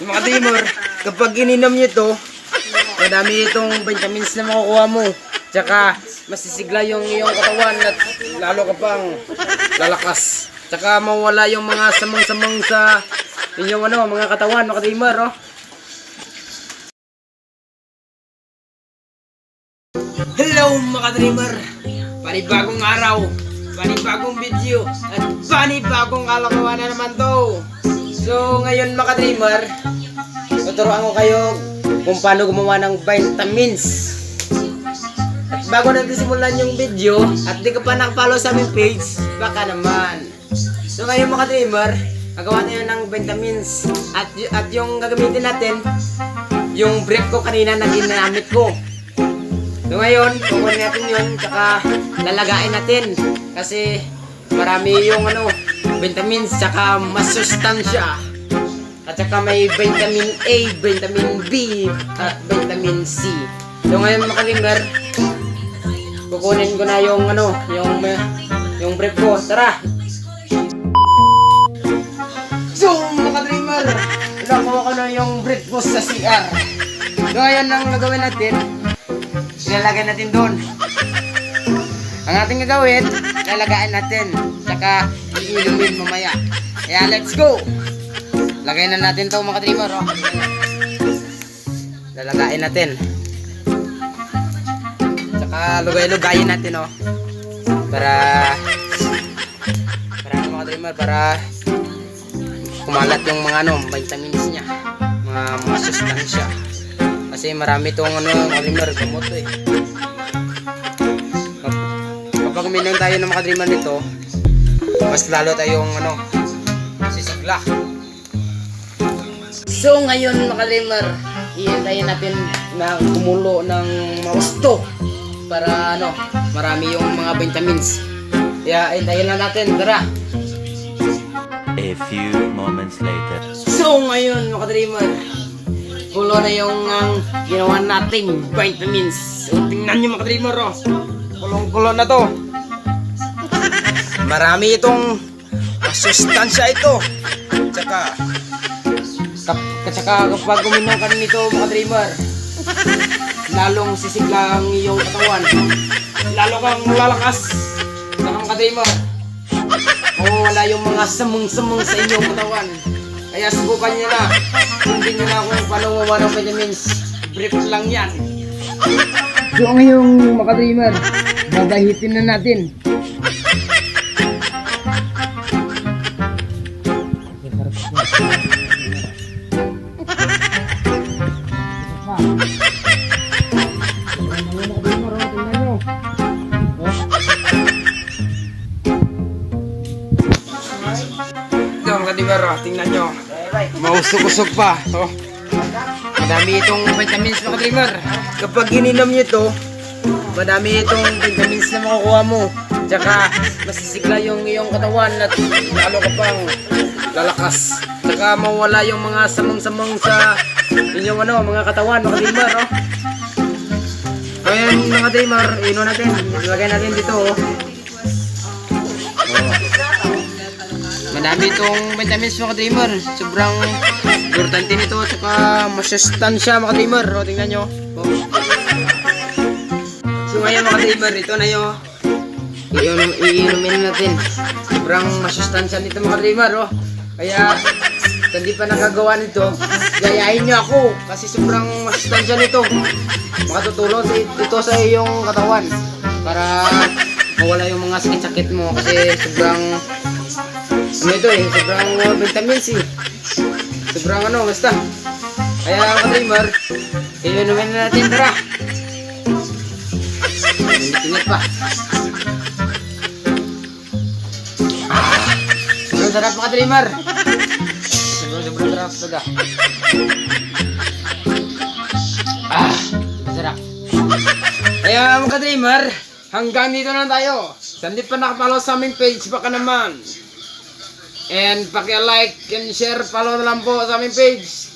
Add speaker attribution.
Speaker 1: Mga dreamer, kapag ininom nyo ito, madami itong vitamins na makukuha mo. Tsaka, masisigla yung iyong katawan at lalo ka pang lalakas. Tsaka mawala yung mga samang-samang sa inyong ano, mga katawan, mga dreamer, oh. Hello mga dreamer! Panibagong araw, panibagong video, at panibagong kalokohan na naman to! So ngayon mga dreamer, tuturuan ko kayo kung paano gumawa ng vitamins. At bago natin simulan yung video, at di ka pa nakapollow sa aming page, baka naman. So ngayon mga dreamer, gagawa tayo ng vitamins. At, at yung gagamitin natin, yung brief ko kanina na ginamit ko. So ngayon, kukunin natin yun, tsaka lalagain natin. Kasi marami yung ano, vitamins, tsaka masustansya. At tsaka may vitamin A, vitamin B, at vitamin C. So ngayon mga kalimber, kukunin ko na yung ano, yung, yung brief ko. Tara! So mga dreamer, nakuha ko na yung brief ko sa CR. So ngayon ang gagawin natin, ilalagay natin doon. Ang ating gagawin, lalagayin natin. Tsaka, iinumin mamaya. Kaya, let's go! Lagay na natin to mga dreamer, oh. Lalagayin natin. Tsaka, lugay-lugayin natin, oh. Para, para ano mga dreamer, para kumalat yung mga ano, vitamins niya. Mga, mga sustansya. Kasi marami tong ano, dreamer, gamot eh. Uminom tayo ng mga dreamer nito, mas lalo tayong ano, sisigla. So ngayon mga dreamer, iintayin natin na kumulo ng mausto para ano, marami yung mga vitamins. Kaya intayin lang natin, tara.
Speaker 2: A few moments later.
Speaker 1: So ngayon mga dreamer, kulo na yung ang ginawa nating vitamins. So tingnan nyo mga dreamer oh. Kulong-kulo na to. Marami itong masustansya ito. Tsaka, kap, tsaka kapag uminom ka nito mga dreamer, lalong sisigla ang iyong katawan. Lalo kang lalakas. Tsaka mga dreamer, wala yung mga samong-samong sa inyong katawan. Kaya subukan nyo na. Sundin nyo na kung paano gumawa ng vitamins. Brief lang yan. So ngayong mga dreamer, babahitin na natin. Oh, tingnan nyo. Mausok-usok pa. Oh. Madami itong vitamins mga dreamer. Kapag ininom nyo ito, madami itong vitamins na makukuha mo. Tsaka masisigla yung iyong katawan at lalo ka pang lalakas. Tsaka mawala yung mga samang-samang sa inyong ano, mga katawan mga dreamer. Oh. Kaya mga dreamer, ino natin. Ilagay natin dito. Oh. Madami itong vitamins mga dreamer. Sobrang importante nito at saka masustansya mga dreamer. O, tingnan nyo. O. So ngayon mga dreamer, ito na yung iinom, iinumin natin. Sobrang masustansya nito mga dreamer. O. Kaya, hindi pa nakagawa nito, gayahin nyo ako. Kasi sobrang masustansya nito. Makatutulong ito sa iyong katawan. Para mawala yung mga sakit-sakit mo. Kasi sobrang ano ito eh, sobrang uh, vitamins eh. Sobrang ano, basta. Kaya mga dreamer, inunumin na natin, tara. Init pa. Sobrang sarap mga dreamer. Sobrang sobrang sarap talaga. Ah, sarap. Kaya mga dreamer, hanggang dito na tayo. Sa hindi pa nakapalo sa aming page, baka naman. And paki-like and share, follow na lang po sa aming page.